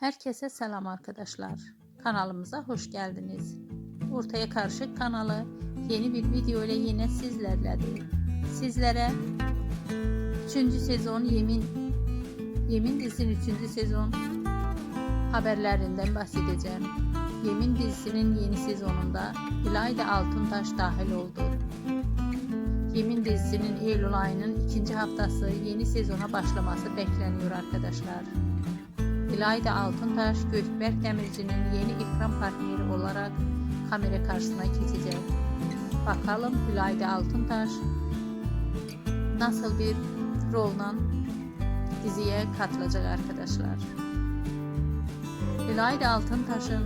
Herkese selam arkadaşlar. Kanalımıza hoş geldiniz. Ortaya Karışık kanalı yeni bir video ile yine sizlerledir. Sizlere 3. sezon Yemin Yemin dizisinin 3. sezon haberlerinden bahsedeceğim. Yemin dizisinin yeni sezonunda İlayda Altıntaş dahil oldu. Yemin dizisinin Eylül ayının ikinci haftası yeni sezona başlaması bekleniyor arkadaşlar. İlayda Altıntaş, Gökberk Demirci'nin yeni ekran partneri olarak kamera karşısına geçecek. Bakalım İlayda Altıntaş nasıl bir rolla diziye katılacak arkadaşlar. İlayda Altıntaş'ın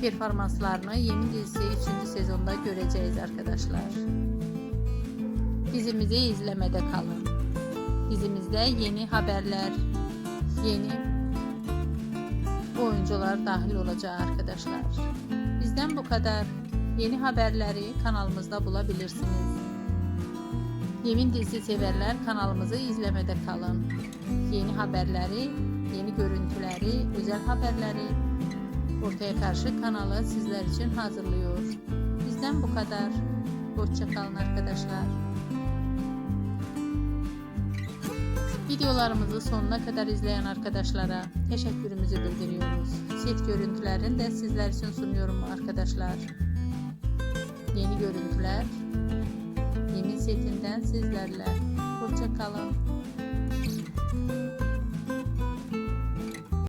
performanslarını Yemin dizisi 3. sezonda göreceğiz arkadaşlar. Dizimizi izlemede kalın. Dizimizde yeni haberler, yeni oyuncular dahil olacak arkadaşlar. Bizden bu kadar. Yeni haberleri kanalımızda bulabilirsiniz. Yemin dizisi severler kanalımızı izlemede kalın. Yeni haberleri, yeni görüntüleri, özel haberleri Ortaya Karşı kanalı sizler için hazırlıyor. Bizden bu kadar. Hoşça kalın arkadaşlar. Videolarımızı sonuna kadar izleyen arkadaşlara teşekkürümüzü bildiriyoruz. Set görüntülerini de sizler için sunuyorum arkadaşlar. Yeni görüntüler, yeni setinden sizlerle. Hoşça kalın.